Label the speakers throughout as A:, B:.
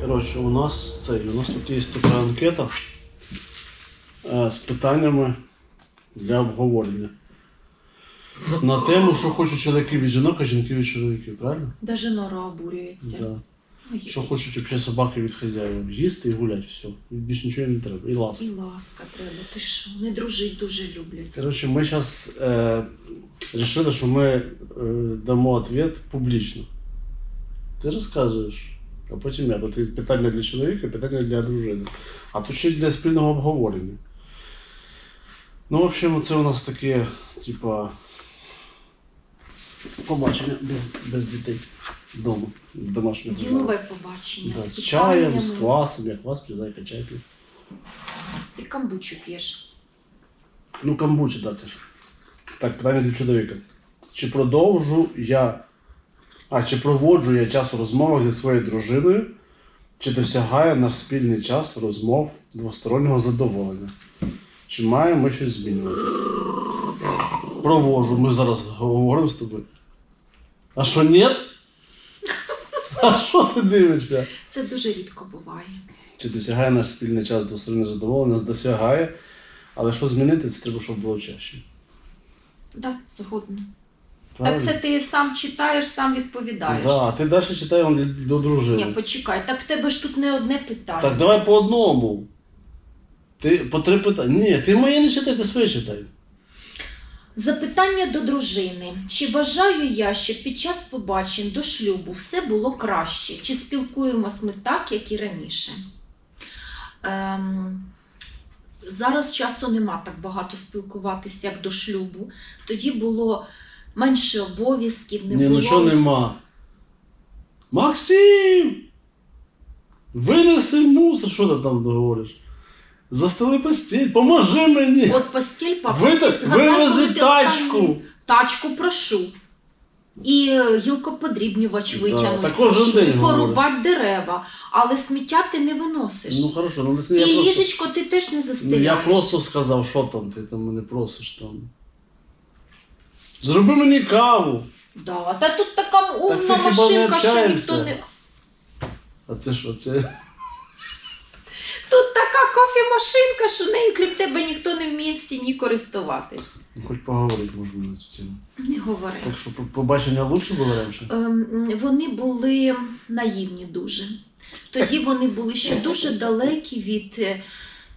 A: Коротше, у нас цей, у нас тут є така анкета е, з питаннями для обговорення. На тему, що хочуть чоловіки від жінок, а жінки від чоловіків, правильно?
B: Даже Нора обурюється.
A: Да. Що хочуть взагалі собаки від хазяїв. Їсти і гуляти, все. Більш нічого не треба. І ласка.
B: І ласка треба. Ти що? Вони дружить дуже люблять.
A: Коротше, ми зараз е, вирішили, що ми е, дамо відповідь публічно. Ти розказуєш, а потім я. Тут питання для чоловіка, питання для дружини. А тут ще для спільного обговорення. Ну, в общем, це у нас таке, типа, побачення без, без дітей вдома.
B: Ділове побачення
A: Да,
B: з
A: з чаєм, з квасом, як квас п'є, зайка чай п'є.
B: Ти камбучу п'єш.
A: Ну, камбучі, да, це ж. Так, питання для чоловіка. Чи продовжу я. А чи проводжу я час у розмовах зі своєю дружиною, чи досягає наш спільний час розмов двостороннього задоволення? Чи маємо ми щось змінювати? Проводжу, ми зараз говоримо з тобою. А що ні? А що ти дивишся?
B: Це дуже рідко буває.
A: Чи досягає наш спільний час двостороннього задоволення? Досягає. Але що змінити, це треба, щоб було чаще.
B: Так, згодна. Так це ти сам читаєш, сам відповідаєш.
A: Да, ти далі читай он до дружини.
B: Ні, почекай, так в тебе ж тут не одне питання.
A: Так, давай по одному. Ти по три питання. Ні, ти мої не читай, ти свої читай.
B: Запитання до дружини. Чи вважаю я, що під час побачень до шлюбу все було краще? Чи спілкуємось ми так, як і раніше? Ем, зараз часу нема так багато спілкуватися, як до шлюбу. Тоді було менше обов'язків, не
A: Ні,
B: було.
A: ну що нема. Максим! Винеси мусор, що ти там говориш? Застели постіль, поможи мені!
B: От постіль папа.
A: Вита-
B: згадай, коли
A: Вивези
B: ти
A: тачку!
B: останній- Тачку прошу. І е, гілкоподрібнювач
A: Да,
B: витягнути.
A: та кожен день
B: і
A: говориш.
B: порубати дерева. Але сміття ти не виносиш.
A: Ну хорошо, ну не
B: і
A: я просто,
B: ліжечко ти теж не
A: ну,
B: застеляєш.
A: я просто сказав, що там, ти там мене просиш там. Зроби мені каву.
B: Да. Та тут така умна
A: це хіба
B: машинка, що
A: общаємося?
B: ніхто не.
A: А це що, це?
B: Тут така кофемашинка, що нею крім тебе ніхто не вміє в сім'ї користуватись.
A: Ну, Хоч поговорити можна на цю тему.
B: Не говори.
A: Так що по- побачення лучше було раніше?
B: Ем, Вони були наївні дуже. Тоді вони були ще дуже далекі від е,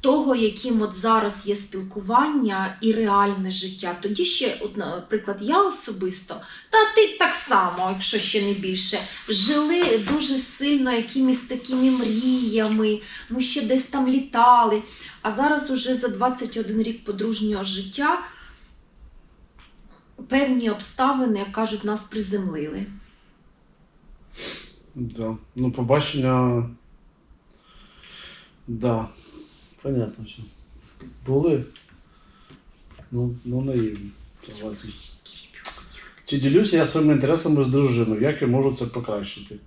B: того, яким от зараз є спілкування і реальне життя. Тоді ще, от, наприклад, я особисто, та ти так само, якщо ще не більше, жили дуже сильно якимись такими мріями, ми ще десь там літали. А зараз уже за 21 рік подружнього життя певні обставини, як кажуть, нас приземлили.
A: Да. Ну, побачення. Да. Понятно все. Були. Ну, ну наївні. Чи ділюся я своїми інтересами з дружиною? Як я можу це покращити?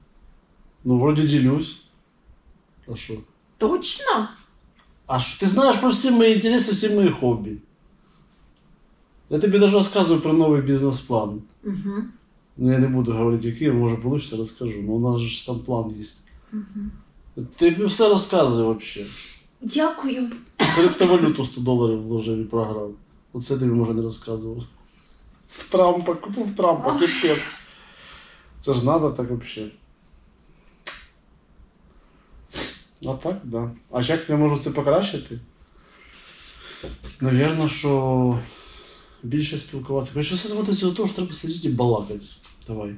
A: Ну, вроді ділюсь. А що?
B: Точно?
A: А що ти знаєш про всі мої інтереси, всі мої хобі? Я тобі навіть розказую про новий бізнес-план.
B: Угу.
A: Ну, я не буду говорити, який, може вийде, розкажу. Ну, у нас ж там план є.
B: Угу.
A: Ти все розказує взагалі.
B: Дякую.
A: Криптовалюту 100 доларів вложив і програв. Оце тобі може не розказував. Трампа, купив Трампа, капець. Це ж треба так взагалі. А так, да. А як я можу це покращити? Навірно, що більше спілкуватися. Короче, все зводиться до того, що треба сидіти і балакати. Давай.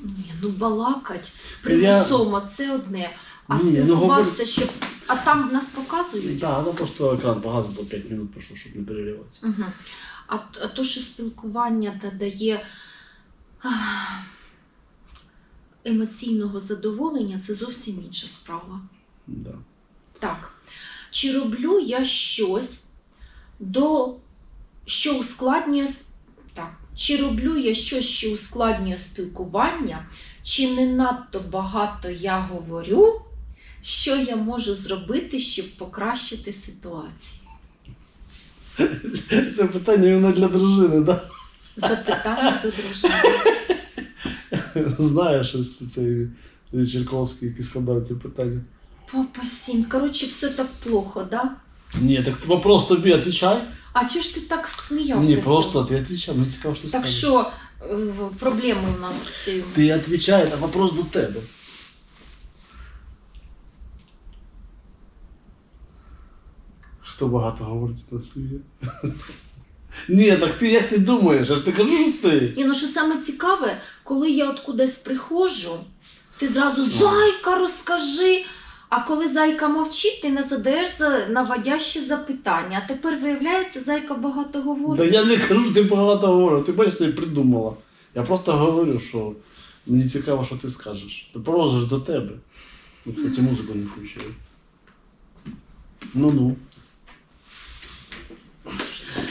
B: Ні, ну балакать
A: Ну,
B: примусово, це одне. А
A: Ні, ну,
B: спілкуватися, щоб. А там нас показують.
A: Так, да, просто екран погас, бо 5 минут пройшло, щоб не перериватися.
B: Угу. А, т- а то, що спілкування да- дає ах, емоційного задоволення, це зовсім інша справа.
A: Да.
B: Так. Чи роблю я щось до що ускладнює так. Чи роблю я щось, що ускладнює спілкування, чи не надто багато я говорю, що я можу зробити, щоб покращити ситуацію?
A: Це питання іменно для дружини, так? Да?
B: Запитання до дружини.
A: Знаєш, цей Черковський, який складав ці питання.
B: Папа сім. Коротше, все так плохо, да?
A: Ні, так вопрос тобі відповідай.
B: А чого ж ти так сміявся?
A: Ні, просто ти відповідай, мені цікаво, що ти
B: Так
A: скажеш.
B: що е, проблеми у нас з цією?
A: Ти відповідай, а вопрос до тебе. Хто багато говорить на світі? Ні, так ти як ти думаєш? Я ж ти кажу, що ти.
B: Ні, ну що саме цікаве, коли я от кудись приходжу, ти зразу зайка розкажи. А коли зайка мовчить, ти не задаєш за наводящі запитання. А тепер виявляється, зайка багато
A: Да
B: говорить.
A: я не кажу, що ти багато говориш, ти бачиш, це придумала. Я просто говорю, що мені цікаво, що ти скажеш. Ти ж до тебе. Ну, кстати, музику не включили. Ну-ну.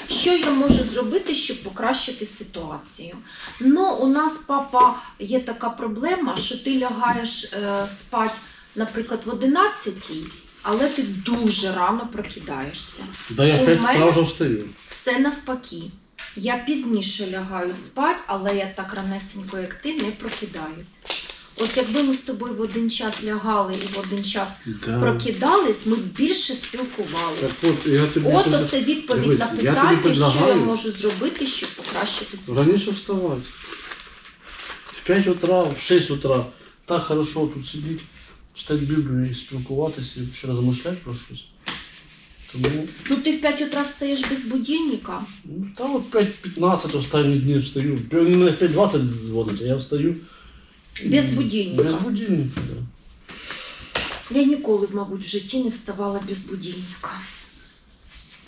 B: Що я можу зробити, щоб покращити ситуацію? Ну, у нас, папа, є така проблема, що ти лягаєш е, спать, наприклад, в 11-й, але ти дуже рано прокидаєшся.
A: Да я
B: У
A: в 5
B: мене
A: встаю.
B: Все навпаки. Я пізніше лягаю спать, але я так ранесенько, як ти, не прокидаюсь. От якби ми з тобою в один час лягали і в один час
A: Да.
B: прокидались, ми б більше
A: Так
B: спілкувалися.
A: от, я тобі
B: От
A: тут-
B: оце відповідь
A: Дивись,
B: на
A: я тобі
B: питання, що я
A: предлагаю-
B: можу зробити, щоб покращити ситуацію.
A: Раніше вставати. В 5 утра, в 6 утра. Так хорошо тут сидіти, читати Біблію і спілкуватися, і ще розмишляти про щось. Тому,
B: Ну ти в 5 утра встаєш без будильника.
A: ну, та от 5.15 останні дні встаю. Вони мене в 5.20 дзвонять, а я встаю.
B: Без будильника.
A: Без будильника, да.
B: Я ніколи, мабуть, в житті не вставала без будильника. Вс-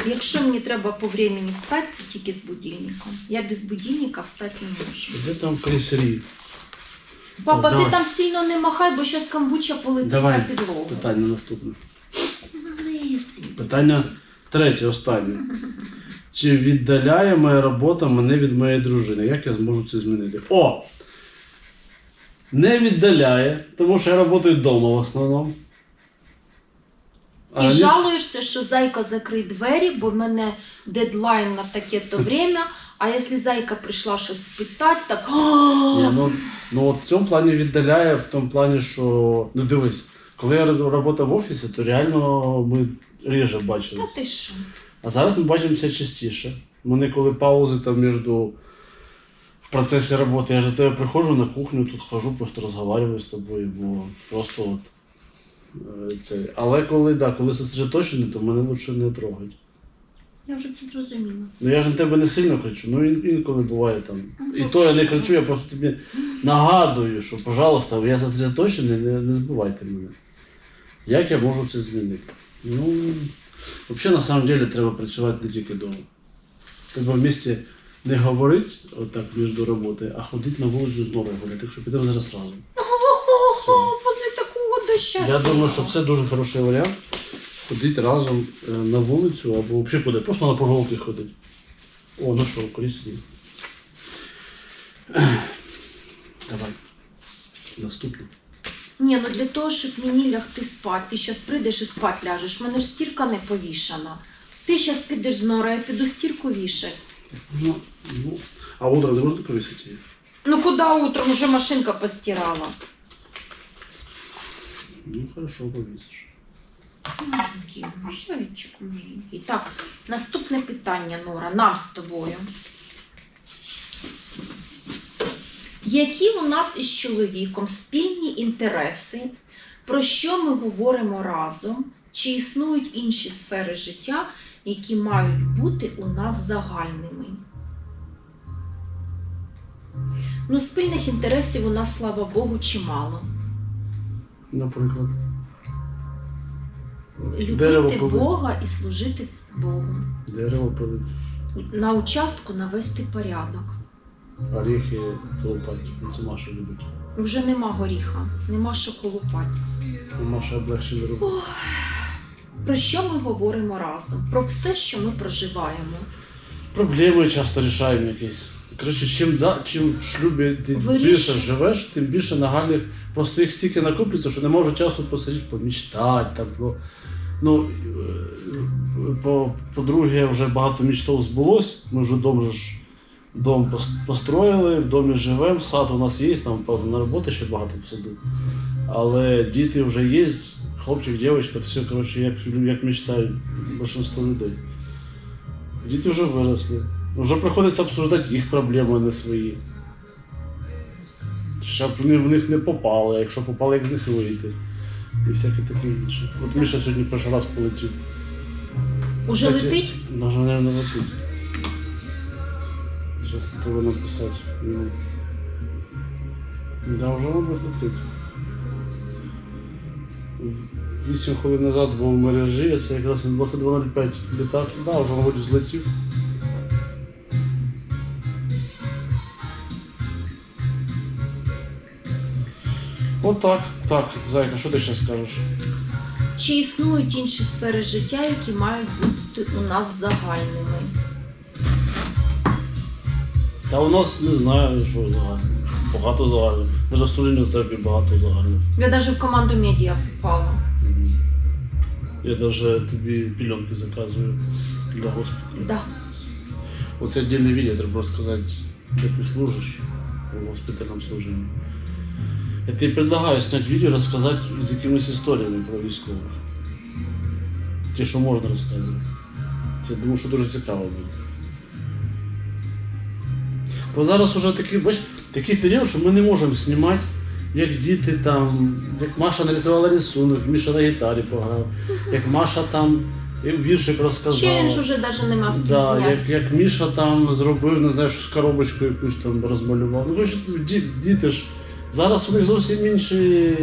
B: Якщо мені треба по времени встати, це тільки з будильником. Я без будильника встати не можу.
A: Де там крейсері?
B: Папа,
A: Давай.
B: ти там сильно не махай, бо зараз камбуча полетить
A: Давай
B: на підлогу.
A: питання наступне.
B: Малесенький.
A: Питання третє, останнє. Чи віддаляє моя робота мене від моєї дружини? Як я зможу це змінити? О! Не віддаляє, тому що я працюю вдома в основному.
B: І жалуєшся, що зайка закрий двері, бо в мене дедлайн на таке-то время. А якщо зайка прийшла щось спитати, так
A: Ні, ну, ну от в цьому плані віддаляє, в тому плані, що. Ну дивись, коли я працював в офісі, то реально ми ріже
B: та
A: бачилися.
B: ти що?
A: А зараз ми бачимося частіше. У мене коли паузи там між в процесі роботи, я ж до тебе приходжу на кухню, тут хожу, просто розмовляю з тобою, бо просто от. е, Це. Але коли, да, коли сосредоточений, то мене лучше не трогать.
B: Я вже це зрозуміла.
A: Ну я ж на тебе не сильно кричу, ну ін- інколи буває там.
B: Ну,
A: І то я не кричу, я просто тобі нагадую, що, пожалуйста, я сосредоточений, не, не збивайте мене. Як я можу це змінити? Ну, взагалі, на самом деле, треба працювати не тільки вдома. Треба в місті не говорити отак між роботи, а ходити на вулицю з норою гуляти, так що підемо зараз разом.
B: Після такого доща.
A: Я думаю, що це дуже хороший варіант. Ходити разом е, на вулицю або взагалі куди, просто на прогулки ходити. О, ну що, корисні. Давай. Наступне.
B: Ні, ну для того, щоб мені лягти спати, ти зараз прийдеш і спати ляжеш. В мене ж стірка не повішана. Ти зараз підеш з нора, я піду стірку вішати.
A: Можна, ну, а утром не можна повісити її?
B: Ну куди утром вже машинка постирала?
A: Ну, хорошо, повісиш.
B: Маленький, маленький. Так, наступне питання, Нора, нам з тобою. Які у нас із чоловіком спільні інтереси, про що ми говоримо разом? Чи існують інші сфери життя, які мають бути у нас загальними? Ну, спільних інтересів у нас, слава Богу, чимало.
A: Наприклад.
B: Любити
A: полить.
B: Бога і служити Богу.
A: Дерево пилить,
B: На участку навести порядок.
A: оріхи колупати. Це Маша любить.
B: Вже нема горіха, нема що колупати.
A: Маша облегчили руку.
B: Про що ми говоримо разом? Про все, що ми проживаємо.
A: Проблеми часто рішаємо якісь. Коротше, чим, да, чим в шлюбі ти більше живеш, тим більше нагальних. Просто їх стільки накоплюється, що не може часу посидіти, помічтати. Там, про... Ну, е, по, по-друге, вже багато мічтов збулось. Ми вже вдома ж Дом пос- построїли, в домі живемо, сад у нас є, там правда на роботи ще багато в саду. Але діти вже є, хлопчик, дівчинка, все, коротше, як, як мечтають більшість людей. Діти вже виросли. Вже приходиться обсуждати їх проблеми, а не свої. Щоб вони в них не попали, а якщо попали, як з них вийти. І всяке таке інше. От Міша сьогодні перший раз полетів.
B: Уже
A: Кстати,
B: летить?
A: Даже, наверное, летить. Сейчас треба написати йому. Да, вже мабуть летить. Вісім хвилин назад був в мережі, це якраз він 22.05 літак. Да, вже, мабуть, злетів. Отак, так, Зайка, що ти ще скажеш?
B: Чи існують інші сфери життя, які мають бути у нас загальними?
A: Та у нас не знаю, що загально. Багато загально. Навіть служіння в церкві багато загально.
B: Я навіть в команду медіа попала.
A: Я навіть тобі пільонки заказую для госпіталю.
B: Да.
A: Оце віддільне відео, треба розказати, де ти служиш у госпітальному служенні. Я тобі предлагаю зняти відео, розказати з якимись історіями про військових. Ті, що можна розказувати. Це думаю, що дуже цікаво буде. Бо зараз уже такий, бач, такий період, що ми не можемо знімати, як діти там, як Маша нарисувала рисунок, Міша на гітарі пограв, як Маша там віршик розказала.
B: Челендж уже навіть нема з ким
A: Да,
B: зняти.
A: як, як Міша там зробив, не знаю, щось коробочку якусь там розмалював. Ну, хоч ді- діти ж. Зараз у них зовсім інші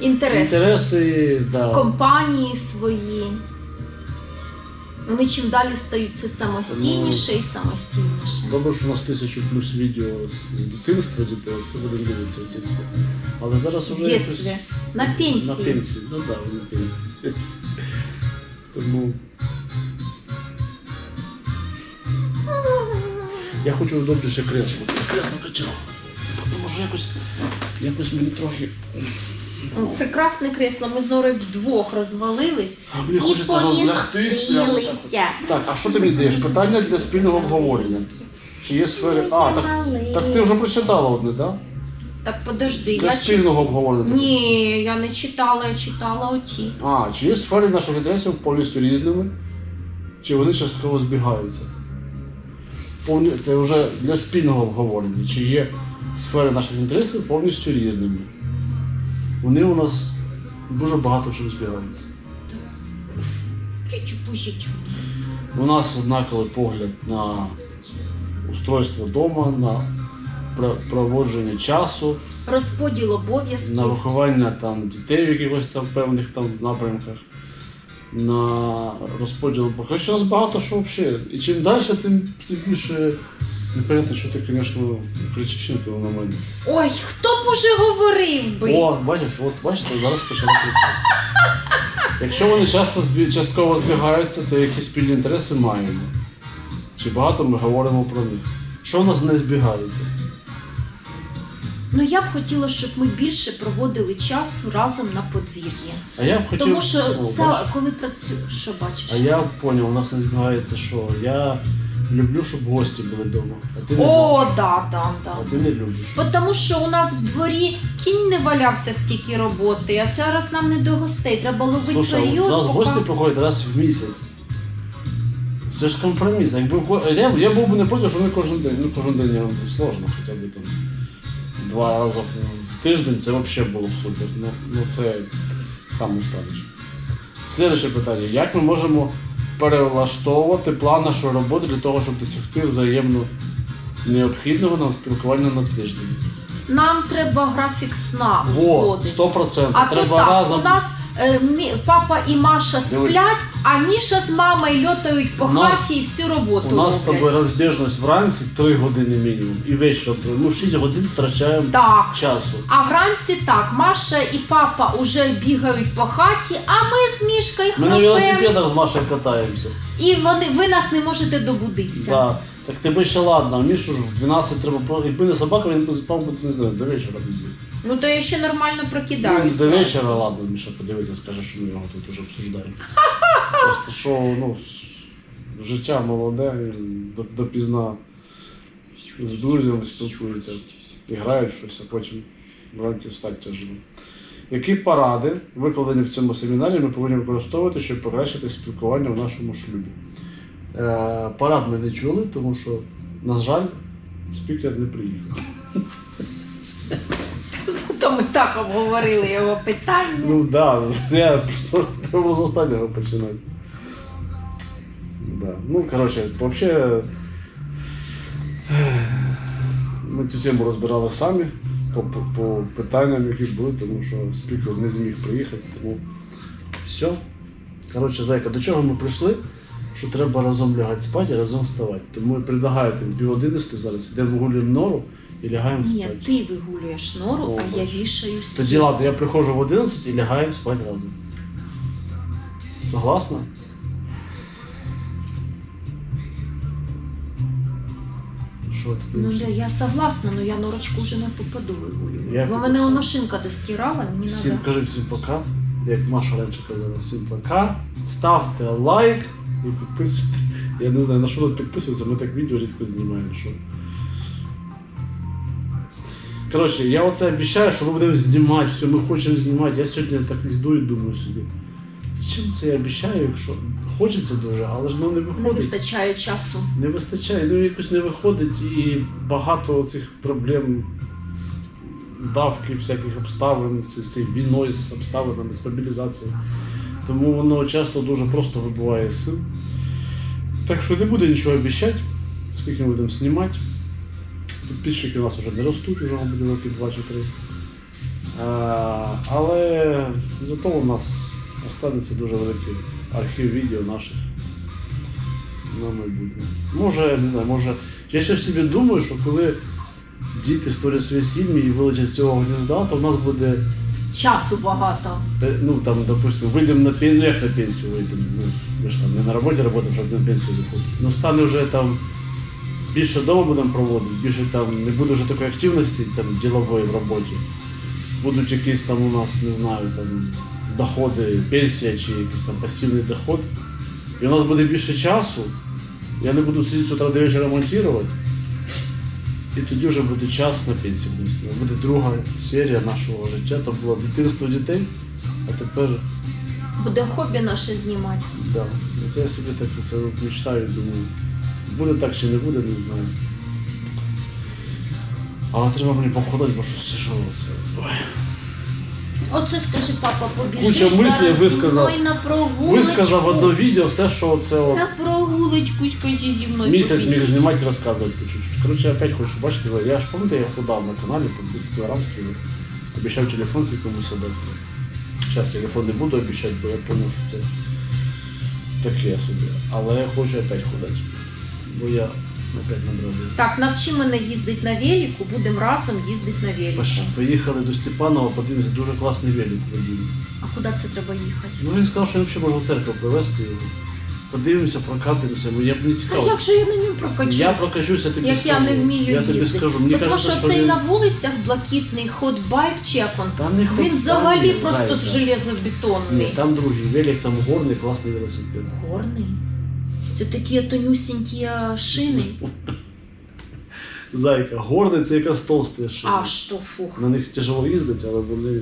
B: Інтерес.
A: інтереси. Да.
B: Компанії свої. Вони чим далі стають все самостійніше і самостійніше.
A: Добре, що у нас тисячу плюс відео з, з дитинства дітей, це будемо дивитися в дитинстві. Але зараз
B: В
A: уже
B: дитинстві. На
A: на
B: пенсії.
A: пенсії. Ну так, да, на пенсії. Тому. Я хочу удобніше кресло. Кресло качало. Тому якось, якось мені трохи.
B: Прекрасне кресло. Ми з Норою вдвох розвалились
A: А мені
B: і помістилися.
A: Так, а що ти мені даєш? Питання для спільного обговорення. Чи є сфери. А, так, так ти вже прочитала одне, так?
B: Так подожди,
A: Для
B: я
A: спільного обговорення.
B: Ні, я не читала, я читала оті.
A: А, чи є сфери наших інтересів повністю різними, чи вони частково збігаються? Повні... Це вже для спільного обговорення. Чи є сфери наших інтересів повністю різними? Вони у нас дуже багато чим збігаються.
B: Чичу.
A: У нас однаковий погляд на устройство дому, на проводження часу,
B: Розподіл обов'язків, на
A: виховання там, дітей в якихось там певних там напрямках, на розподіл. Хоча у нас багато що взагалі. І чим далі, тим більше непонятно, що ти, звісно, кричиш інколи на мене.
B: Ой, хто б уже говорив би?
A: О, бачиш, от бачите, зараз почали кричати. Якщо вони часто збі- частково збігаються, то якісь спільні інтереси маємо. Чи багато ми говоримо про них. Що у нас не збігається?
B: Ну я б хотіла, щоб ми більше проводили часу разом на подвір'ї.
A: А я б хотів.
B: Тому що
A: О,
B: це
A: бачиш?
B: коли працюєш, що бачиш?
A: А я поняв, у нас не збігається, що я люблю, щоб гості були вдома. А ти не
B: О,
A: любиш.
B: да, да,
A: А ти не любиш.
B: Бо Тому що у нас в дворі кінь не валявся стільки роботи, а зараз нам не до гостей. Треба ловити
A: Слушай,
B: період.
A: у нас
B: поки-
A: гості приходять раз в місяць. Це ж компроміс. Якби ко- я, я був би не проти, що вони кожен день. Ну кожен день я сложно, хоча б там два рази в, в тиждень це взагалі було б супер. Ну, ну це саме останнє. Слідуюче питання. Як ми можемо перелаштовувати план нашої роботи для того, щоб досягти взаємно необхідного нам спілкування на тиждень?
B: Нам треба графік сна
A: Во,
B: узгодити.
A: 100%.
B: А
A: Треба
B: то так,
A: разом.
B: у нас е, мі- папа і Маша сплять, а Міша з мамою льотають по
A: У нас-
B: хаті і всю роботу
A: У нас з
B: роблять.
A: тобою розбіжність вранці 3 години мінімум і вечором 3. Ну 6 годин втрачаємо
B: Так.
A: часу.
B: А вранці так, Маша і папа вже бігають по хаті, а ми з Мішкою
A: Ми на велосипедах з Машею катаємося.
B: І вони, ви нас не можете добудитися.
A: Да. Так тебе ще ладно, а Мішу ж в 12 треба про. Якби не собака, він б спав би, не знаю, до вечора. б.
B: Ну то я ще нормально
A: Ну,
B: прокидаюсь.
A: до вечора, ладно, Міша подивиться, скаже, що ми його тут вже обсуждаємо. Просто що, ну, життя молоде, до, допізна з друзями спілкуються, і грають щось, а потім вранці встати тяжело. Які поради, викладені в цьому семінарі, ми повинні використовувати, щоб покращити спілкування в нашому шлюбі? Е, парад ми не чули, тому що, на жаль, спікер не приїхав.
B: Зато ми так обговорили його питання.
A: Ну так, да, я просто треба з останнього починати. Да. Ну, коротше, взагалі, ми цю тему розбирали самі по, по, по питанням, які були, тому що спікер не зміг приїхати, тому все. Коротше, зайка, до чого ми прийшли? Що треба разом лягати спати і разом вставати. Тому я предлагаю тобі пів одинадцятої зараз йдемо вигулюємо нору і лягаємо
B: Ні,
A: спати.
B: ти вигулюєш нору,
A: О,
B: а я вішаю стіл.
A: Тоді ладно, я приходжу в 11 і лягаємо спати разом. Согласна? Що ти
B: Ну, да, я согласна, але я норочку вже не попаду вигулюю.
A: Як
B: Бо мене машинка достирала, мені
A: Всім
B: треба.
A: кажи всім пока. Як Маша раніше казала, всім пока. Ставте лайк і підписуйтесь. Я не знаю, на що тут підписується, ми так відео рідко знімаємо. Що... Коротше, я оце обіцяю, що ми будемо знімати, все, ми хочемо знімати. Я сьогодні так йду і думаю собі. З чим це я обіцяю, якщо хочеться дуже, але ж ну, не виходить.
B: Не вистачає часу.
A: Не вистачає, ну якось не виходить і багато цих проблем, давки, всяких обставин, з цією війною, з обставинами, з мобілізацією. Тому воно часто дуже просто вибуває з сил. Так що не буде нічого обіцяти, скільки ми будемо знімати. Підписчики у нас вже не ростуть, вже буде роки 2 чи 3. А, але зато у нас останеться дуже великий архів відео наших на майбутнє. Може, не знаю, може. Я щось собі думаю, що коли діти створять свої сім'ї і вилетять з цього гнізда, то в нас буде,
B: Часу багато.
A: ну там, допустимо, вийдемо на пенсію, ну як на пенсію вийдемо. Ну, ми ж там не на роботі працюємо, щоб на пенсію виходити. Ну стане вже там більше вдома будемо проводити, більше там не буде вже такої активності там, ділової в роботі. Будуть якісь там у нас, не знаю, там доходи, пенсія чи якийсь там пасивний доход. І у нас буде більше часу. Я не буду сидіти з утра до вечора монтувати. І тоді вже буде час на пенсію. Буде друга серія нашого життя. Там було дитинство дітей, а тепер
B: Буде хобі наше знімати.
A: да. Це я собі так це мечтаю, думаю. Буде так чи не буде, не знаю. Але треба мені походити, бо щось тяжело це. Ой.
B: Оце скажи, папа, побіжиш
A: Куча мислей
B: зараз
A: висказав.
B: зі мною на прогулочку.
A: Висказав одно відео все, що це от.
B: На прогулочку скажи зі мною
A: Місяць міг
B: побіжиш.
A: знімати і розказувати по чуть-чуть. Коротше, я опять хочу бачити, я ж пам'ятаю, я худав на каналі, там 10 кілограм скинув. Обіцяв телефон свій комусь отдати. Зараз телефон не буду обіцяти, бо я зрозумів, що це таке собі. Але я хочу опять худати. Бо я.
B: Так, навчи мене їздити на велику, будемо разом їздити на велику.
A: Поїхали до Степанова, подивимося, дуже класний велик водій.
B: А куди це треба їхати?
A: Ну він сказав, що він взагалі може в церкву привезти його. Подивимося, прокатимося, бо я б не
B: А як же я на ньому прокачусь?
A: Я прокачуся, тобі
B: як
A: скажу.
B: я не вмію
A: Я тобі
B: їздити.
A: скажу. Мені
B: Тому що
A: що
B: цей
A: він...
B: на вулицях блакитний ходбайк чи як он?
A: Там не
B: Він взагалі просто
A: зайця.
B: железобетонний.
A: Ні, там другий велик, там горний, класний велосипед.
B: Горний. Це такі тонюсінькі шини.
A: Зайка, горниця це якраз шина. шини.
B: А що фух.
A: На них тяжело їздити, але вони.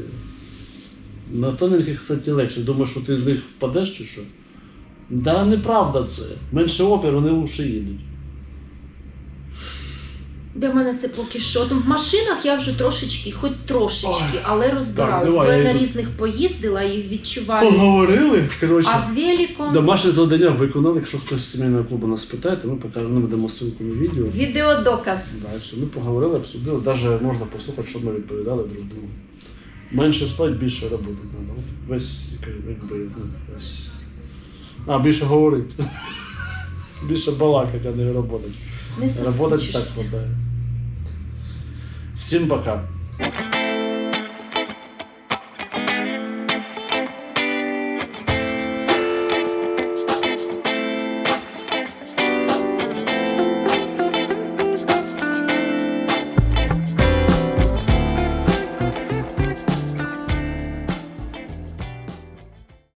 A: На тоненьких, кстати, легше. Думаєш, що ти з них впадеш чи що? Да, неправда це. Менше опір, вони лучше їдуть.
B: Для мене це поки що. Там в машинах я вже трошечки, хоч трошечки,
A: Ой.
B: але розбираюсь. бо
A: я
B: на різних поїздила і відчуваю.
A: Поговорили, коротше.
B: А з великом
A: Домашнє завдання виконали. Якщо хтось з сімейного клубу нас питає, то ми покажемо, ми дамо ссылку на відео.
B: відеодоказ.
A: Далі. Ми поговорили, обсудили. Навіть можна послухати, що ми відповідали друг другу. Менше спати, більше робити треба. От весь якби, ну, весь. А, більше говорити. Більше балакати, а не роботи.
B: Не
A: Работать так
B: вот,
A: да. Всем пока.